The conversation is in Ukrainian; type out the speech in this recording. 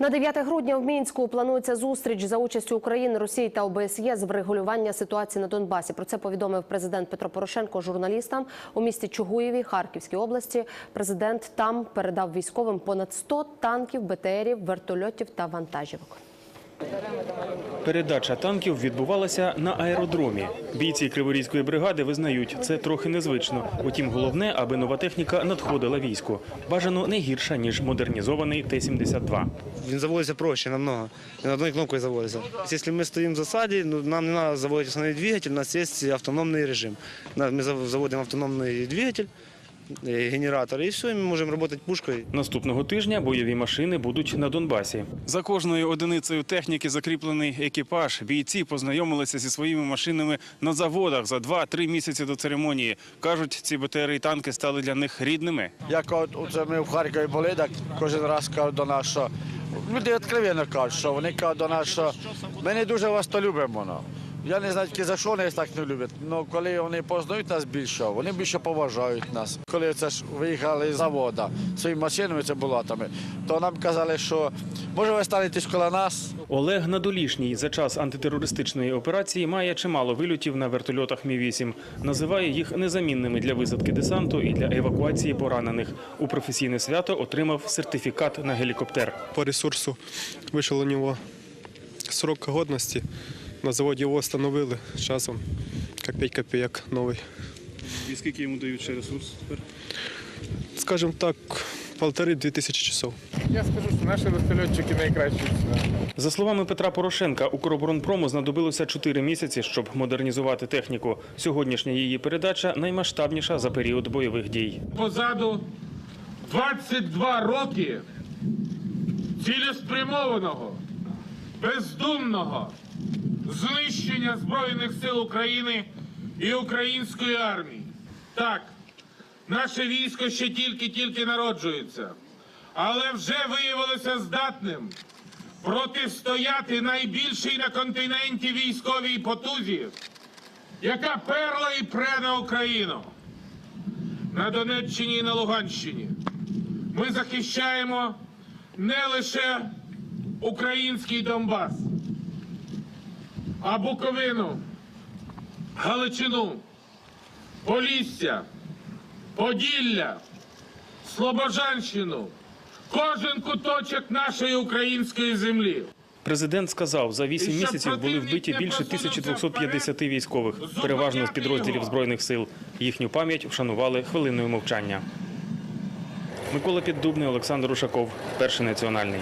На 9 грудня в Мінську планується зустріч за участю України, Росії та ОБСЄ з врегулювання ситуації на Донбасі. Про це повідомив президент Петро Порошенко журналістам у місті Чугуєві, Харківській області. Президент там передав військовим понад 100 танків, БТРів, вертольотів та вантажівок. Передача танків відбувалася на аеродромі. Бійці Криворізької бригади визнають, це трохи незвично. Утім, головне, аби нова техніка надходила війську. Бажано не гірша ніж модернізований Т-72. Він заводиться проще намного. Він одною кнопкою заводиться. Якщо ми стоїмо в засаді, ну, нам не треба заводити основний двигатель, у нас є автономний режим. Ми заводимо автономний двигатель, генератор, і все, ми можемо працювати пушкою. Наступного тижня бойові машини будуть на Донбасі. За кожною одиницею техніки закріплений екіпаж. Бійці познайомилися зі своїми машинами на заводах за 2-3 місяці до церемонії. Кажуть, ці БТРи і танки стали для них рідними. Як от ми в Харкові були, так кожен раз кажуть до нас, що люди відкровенно кажуть, що вони кажуть до нас, що ми не дуже вас то любимо. Ну. Я не знаю, тільки за що вони нас так не люблять. але коли вони познають нас більше, вони більше поважають нас. Коли це ж виїхали з заводу своїми машинами, це булатами, то нам казали, що може ви станете коло нас, Олег Надолішній за час антитерористичної операції має чимало вильотів на вертольотах Мі-8. Називає їх незамінними для висадки десанту і для евакуації поранених. У професійне свято отримав сертифікат на гелікоптер. по ресурсу вышел у него срок годности. На заводе его остановили с часом, как 5 копеек новый. І скільки йому дають ще ресурс тепер? Скажем так, полторы-две тысячи часов. Я скажу, що наші вертольотчики найкращі. За словами Петра Порошенка, Укроборонпрому знадобилося 4 місяці, щоб модернізувати техніку. Сьогоднішня її передача наймасштабніша за період бойових дій. позаду 22 роки цілеспрямованого, бездумного знищення Збройних сил України і української армії. Так, наше військо ще тільки-тільки народжується, але вже виявилося здатним протистояти найбільшій на континенті військовій потузі, яка перла і пре на Україну на Донеччині і на Луганщині. Ми захищаємо не лише український Донбас, а Буковину, Галичину, Полісся, Поділля, Слобожанщину, кожен куточок нашої української землі. Президент сказав, за 8 місяців були вбиті більше посунувся 1250 військових, переважно з підрозділів збройних сил. Їхню пам'ять вшанували хвилиною мовчання. Микола Піддубний, Олександр Ушаков, перший національний.